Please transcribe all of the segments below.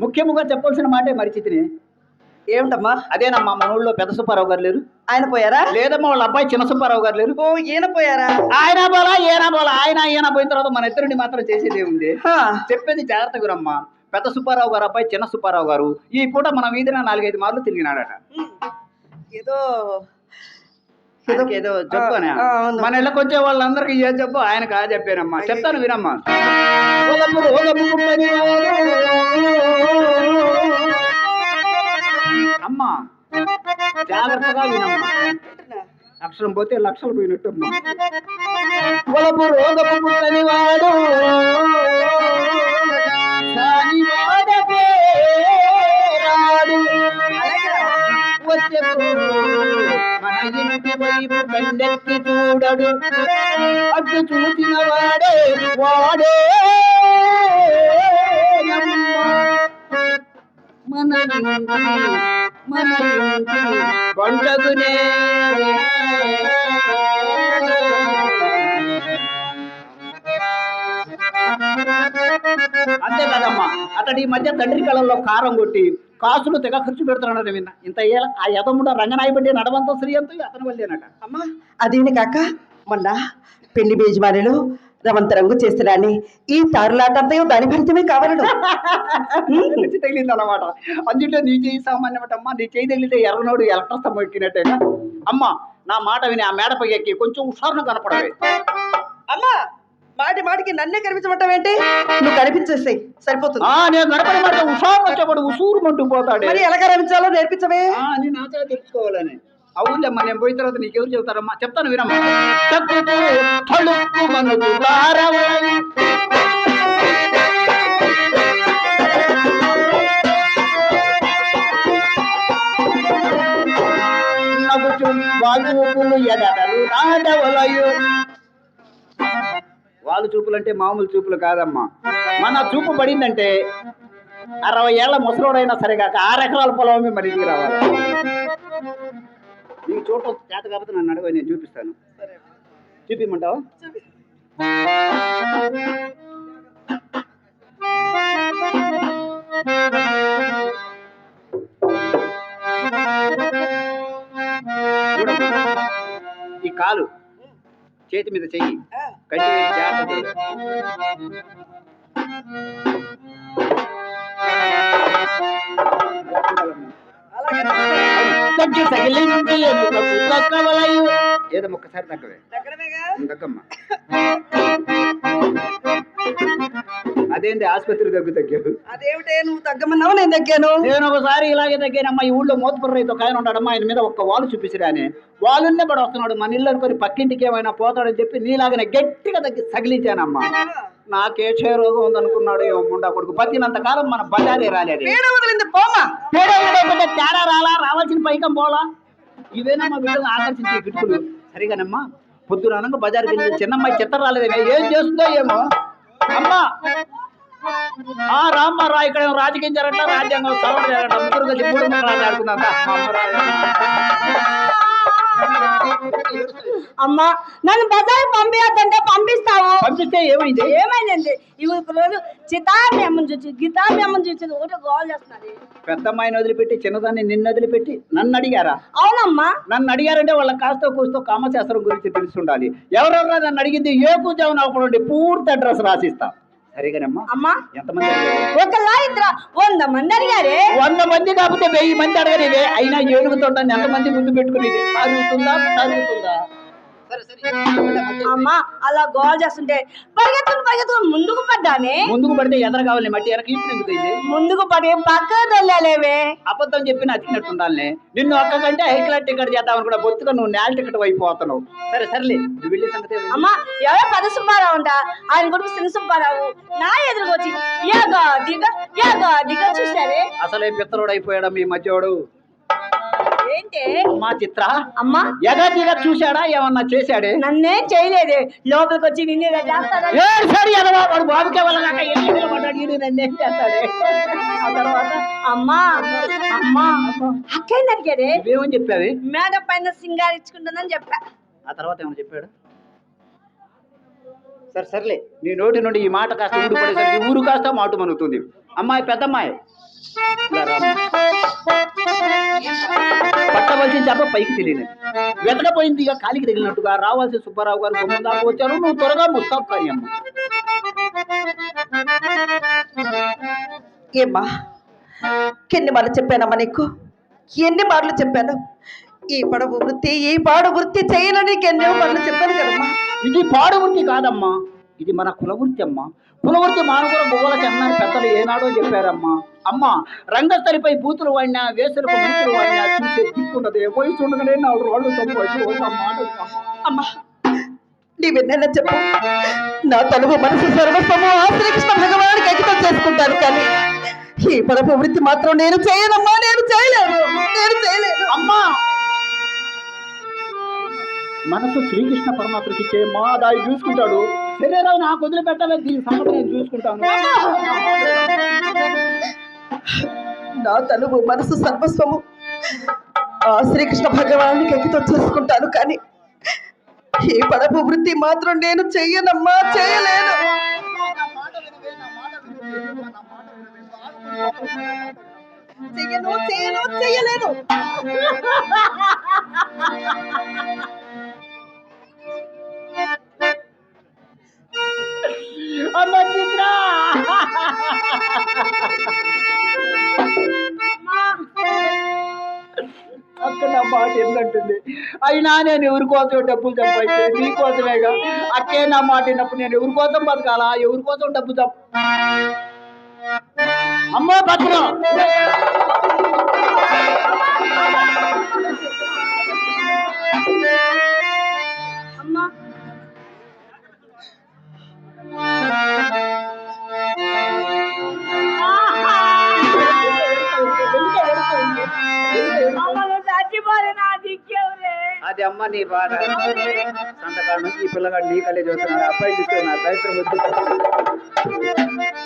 ముఖ్యముగా చెప్పాల్సిన మాటే మరిచితిని. ఏమిటమ్మా? అదేనమ్మా మన ఊళ్ళో పెద్ద సుబ్బారావు గారు లేరు. ఆయన పోయారా? లేదమ్మా వాళ్ళ అబ్బాయి చిన్న సుబ్బారావు గారు లేరు. ఓ ఈయన పోయారా? ఆయన బోలా ఈయన బోలా ఆయన ఈయన పోయిన తర్వాత మన ఇద్దరిని మాత్రం చేసేది ఉంది. హా, చెప్పేది జాగ్రత్తగా రమ్మా. పెద్ద సుబ్బారావు గారు అబ్బాయి చిన్న సుబ్బారావు గారు ఈ పూట మన వీధిన నాలుగైదు మార్లు తిరిగినాడట. ఏదో ఏదో అవును. మన ఇళ్ళకి వచ్చే వాళ్ళందరికీ ఏ జబ్బు ఆయనకు ఆ చెప్పానమ్మా చెప్తాను వినమ్మా. అమ్మా జాగ్రత్తగా వినమ్మా. అక్షరం పోతే లక్షలు పోయినట్టమ్మా మన వైపు కండెత్తి చూడడు అటు చూసిన వాడే వాడే మన మన ఇంటి వంటగునే అంతే కదమ్మా. అతడి మధ్య తండ్రి కళల్లో కారం కొట్టి కాసులు తెగ ఖర్చు పెడుతున్నాడు విన్నా ఇంత అయ్యేలా ఆ యదముడ రంగనాయి బట్టి నడవంత శ్రీ అంతా అతని వల్లేనట. అమ్మా అదేమి కాక మొన్న పెళ్ళి బేజమానిలో రవంత రంగు చేస్తున్నాని ఈ తారులాటంతా దాని ఫలితమే కావాలడు. వచ్చి తగిలింది అనమాట అందులో నీ చేయి సామాన్యమట అమ్మా నీ చేయి తగిలితే ఎర్రనోడు ఎలక్ట్ర స్తంభం ఎక్కినట్టేగా అమ్మా నా మాట విని ఆ మేడపై ఎక్కి కొంచెం హుషారును కనపడవే అమ్మా మాటి మాటికి నన్నే కనిపించమంటావేంటి నువ్వు కనిపించేసాయి సరిపోతుంది. ఆ నేను కనపడి మాట హుషారు వచ్చేవాడు ఉసూరు మంటూ పోతాడే. మరి ఎలా కనిపించాలో నేర్పించవే. ఆ, అని నా చేత తెలుసుకోవాలని. అవునులేమ్మా నేను పోయిన తర్వాత నీకెవరు చెబుతారమ్మా? చెప్తాను వినమ్మా. తక్కుతూ మనుకు ఎదటలు నాడవలయు. వాళ్ళు చూపులు అంటే మామూలు చూపులు కాదమ్మా. మన చూపు పడిందంటే అరవై ఏళ్ళ ముసలోడైనా సరే కాక ఆరు ఎకరాల పొలం మరి ఇంటికి రావాలి. నీకు చూడటం చేత కాకపోతే నన్ను అడగ నేను చూపిస్తాను. చూపిమంటావా? ఈ కాలు చేతి మీద చెయ్యి. కంటి మీద జాగ్రత్త చేయి. తగ్గి తగిలింది ఎముకకు తగ్గవలయు. ఏదో ఒక్కసారి తగ్గవే తగ్గమ్మా అదేంటి ఆసుపత్రి దగ్గు తగ్గావు అదేమిటే నువ్వు తగ్గమన్నావు నేను తగ్గాను? నేను ఒకసారి ఇలాగే తగ్గానమ్మా ఈ ఊళ్ళో మోతుపుర రైతు ఒక ఆయన ఉన్నాడమ్మా ఆయన మీద ఒక్క వాలు చూపిసిరాని. వాళ్ళున్నే పడి వస్తున్నాడు మన ఇల్లు అనుకొని పక్కింటికి ఏమైనా పోతాడని చెప్పి నీలాగనే గట్టిగా తగ్గి తగిలించానమ్మా నాకే క్షయ రోగం ఉందనుకున్నాడు ఏమో ముండా కొడుకు. బతికినంత కాలం మన బజారే రాలేదు. వదిలింది పోమా తేడా రాలా? రావాల్సిన పైకం పోలా? ఇవేనమ్మా వీళ్ళని ఆకర్షించే గిట్టుకులు సరిగానమ్మా పొద్దున అనగా బజార్కి వెళ్ళి చిన్నమ్మాయి చిత్త రాలేదే ఏం చేస్తుందో ఏమో? అమ్మా ఆ రామ్మారా ఇక్కడ రాజకీయం జరగట్లా రాజ్యాంగం సవరణ ముగ్గురు కలిసి మూడు అమ్మా నన్ను బజారు పంపించద్దంటే పంపిస్తావు. పంపిస్తే ఏమైంది ఏమైందండి? చితామి అమ్మని చూసి గితామి అమ్మని చూసి ఒకటి గోల్ చేస్తున్నది పెద్ద అమ్మాయిని వదిలిపెట్టి చిన్నదాన్ని నిన్ను వదిలిపెట్టి నన్ను అడిగారా? అవునమ్మా. నన్ను అడిగారంటే వాళ్ళ కాస్తో కూస్తో కామశాస్త్రం గురించి తెలిసి ఉండాలి ఎవరెవరో నన్ను అడిగింది? ఏ కూర్చోని అప్పుడు పూర్తి అడ్రస్ రాసిస్తా. సరిగానమ్మా అమ్మా? ఒకలా ఇద్దరు. వంద మంది అడిగారే. వంద మంది కాకపోతే వెయ్యి మంది అడగనిదే అయినా ఏనుగుతుంటా ఎంతమంది ముందు పెట్టుకునేది అరుగుతుందా సరే అమ్మా అలా గోల్ చేస్తుంటే పరిగెత్తుకుని పరిగెత్తుకుని ముందుకు పడ్డానే ముందుకు పడితే ఎదర కావాలి మట్టి వెనక ఇప్పుడు ఎందుకు ముందుకు పడి పక్కకు వెళ్ళలేవే అబద్ధం చెప్పి అతికినట్టు ఉండాలి నిన్ను ఒక్క కంటే హై క్లాస్ టికెట్ చేద్దామని కూడా బొత్తుగా నువ్వు నేల టికెట్ అయిపోతున్నావు సరే సర్లే నువ్వు వెళ్ళే సంగతి? అమ్మా ఎవరో పద సుబ్బారావు అంట. ఆయన కొడుకు చిన్న సుబ్బారావు. నా ఎదురుకు వచ్చి ఏగా దిగ ఏగా దిగ చూసారే అసలే పిత్తరోడు అయిపోయాడు మీ మధ్యవాడు? అమ్మా చిత్ర అమ్మా? చూశాడా? ఏమన్నా చేశాడే? నన్నేం చేయలేదు. లోపలికి వచ్చి నిన్నే సరి ఎదవా వాడు బాబుకే వాళ్ళగాక ఎన్ని నిలబడ్డాడు ఈడు నన్ను ఏం చేస్తాడే? ఆ తర్వాత? అమ్మా అమ్మా అక్కేంది అడిగాడే నువ్వేమని చెప్పావి? మేడ పైన సింగారించుకుంటుందని చెప్పా. ఆ తర్వాత ఏమని చెప్పాడు? సరే సర్లే నీ నోటి నుండి ఈ మాట కాస్త ఊడిపడేసరికి ఊరు కాస్త మాటు మనుగుతుంది. అమ్మాయి పెద్దమ్మాయి. పట్టవలసిన చేప పైకి తెలియదు వెతకపోయింది ఇక కాలికి తగిలినట్టుగా రావాల్సిన సుబ్బారావు గారు గుమ్మం దాకా వచ్చారు. నువ్వు త్వరగా ముస్తాబ్ కానీ అమ్మ. ఏమ్మా ఎన్ని మార్లు చెప్పానమ్మా నీకు? ఎన్ని మార్లు చెప్పాను? ఈ పడవ వృత్తి ఈ పాడు వృత్తి చేయనని నీకు ఎన్నో మార్లు చెప్పాను కదమ్మా. ఇది పాడు వృత్తి కాదమ్మా. ఇది మన కులవృత్తి అమ్మా. కులవృత్తి మానుకుల బువ్వల చెన్నాని పెద్దలు ఏనాడో చెప్పారమ్మా. అమ్మ రంగస్థలిపై బూతులు వాడినా బూతులు వాడినా చూసే దిక్కుండదు వయసు ఉండగానే నాలుగు వినమ్మా. అమ్మా. నీవెన్నైనా చెప్పు. నా తలుగు మనసు సర్వస్వము శ్రీకృష్ణ భగవానికి అంకితం చేసుకుంటాను కానీ ఈ పడవ వృత్తి మాత్రం నేను చేయనమ్మా నేను చేయలేను నేను చేయలేను. అమ్మా! మనసు శ్రీకృష్ణ పరమాత్మకి ఇచ్చే మా దాయి చూసుకుంటాడు. శరీరం నాకు వదిలిపెట్టలే దీని సంగతి నేను చూసుకుంటాను. నా తనువు మనసు సర్వస్వము. ఆ శ్రీకృష్ణ భగవానికి ఎక్కితో చేసుకుంటాను కానీ ఈ పడపు వృత్తి మాత్రం నేను చెయ్యనమ్మా చేయలేను చెయ్యను చేయను చెయ్యలేను. అమ్మ ఏంటంటుంది అయినా నేను ఎవరి కోసం డబ్బులు సంపాదించే నీ కోసమేగా? అక్కే నా మాట విన్నప్పుడు నేను ఎవరి కోసం బతకాలా? ఎవరి కోసం డబ్బు సంప అమ్మో బతుకు అమ్మ నీ బాధ. సంతకాడ నుంచి ఈ పిల్లగాడు నీ కళ్ళే చూస్తున్నాడు. అబ్బాయి చూస్తున్నా దరిద్రం వద్దు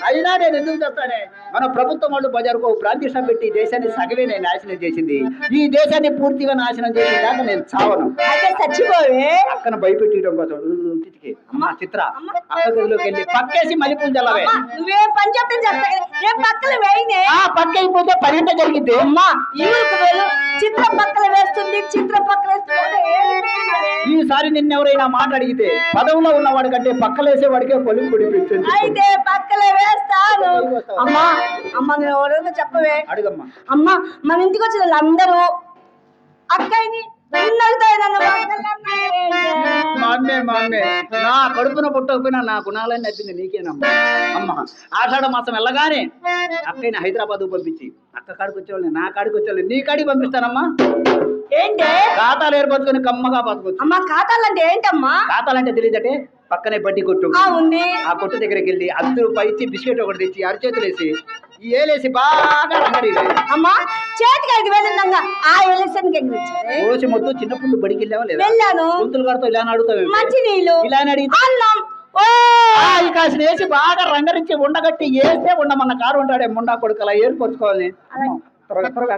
అయినా నేను ఎందుకు చెప్తానే? మన ప్రభుత్వం వాళ్ళు బజారుకు ప్రాంతీయ పెట్టి దేశాన్ని సగమే నేను నాశనం చేసింది. ఈ దేశాన్ని పూర్తిగా నాశనం చేసిన దాకా నేను చావను. అక్కన భయపెట్టడం కోసం చిత్ర గదిలోకి వెళ్ళి పక్కేసి మల్లెపూలు చల్లవే. అమ్మా, నువ్వే పని చెప్తే చేస్తా కదా. ఏ పక్కన వేయినే. ఆ పక్క అయిపోతే పర్యటన జరిగింది అమ్మా చిత్ర పక్కన వేస్తుంది చిత్ర పక్కన? ఈసారి నిన్నెవరైనా మాట అడిగితే పదవులో ఉన్నవాడి కంటే పక్కలేసే వాడికే పొలుపు పొడిపించింది అయితే పక్కన వేస్తాను అమ్మా అమ్మ నువ్వు ఎవరైనా చెప్పవే. అమ్మా మన ఇంటికి వచ్చిన వాళ్ళందరూ అక్కయ్యని అమ్మే నా కడుపున పుట్టకపోయినా నా గుణాలన్నీ నచ్చింది నీకేనమ్మా. అమ్మ ఆషాఢ మాసం వెళ్ళగానే అక్కని హైదరాబాద్ పంపించి అక్క కాడికి వచ్చేవాళ్ళని నా కాడికి వచ్చేవాళ్ళని నీ కాడికి పంపిస్తానమ్మా. ఏంటి? ఖాతాలు ఏర్పరచుకొని కమ్మగా బతుకొచ్చు అమ్మా ఖాతాలంటే ఏంటమ్మా? ఖాతాలంటే తెలియదటే పక్కనే బడ్డీ కొట్టు. ఆ ఉంది. ఆ కొట్టు దగ్గరికి వెళ్ళి అద్దు రూపాయి ఇచ్చి బిస్కెట్ ఒకటి తెచ్చి అరచేతులు వేసి ఈ ఏలేసి బాగా రంగడి అమ్మా చేతికి ఐదు వేలు ఆ మొత్తం చిన్నప్పుడు బడికి వెళ్ళావా లేదా? వెళ్ళాను. గొంతులు ఇలా అడుగుతావు? మంచి నీళ్ళు. ఇలా అన్నం. కాసిన వేసి బాగా రంగరించి ఉండగట్టి వేస్తే ఉండమన్న కారు ఉంటాడే ముండా కొడుకు అలా ఏర్పరచుకోవాలి త్వరగా. త్వరగా.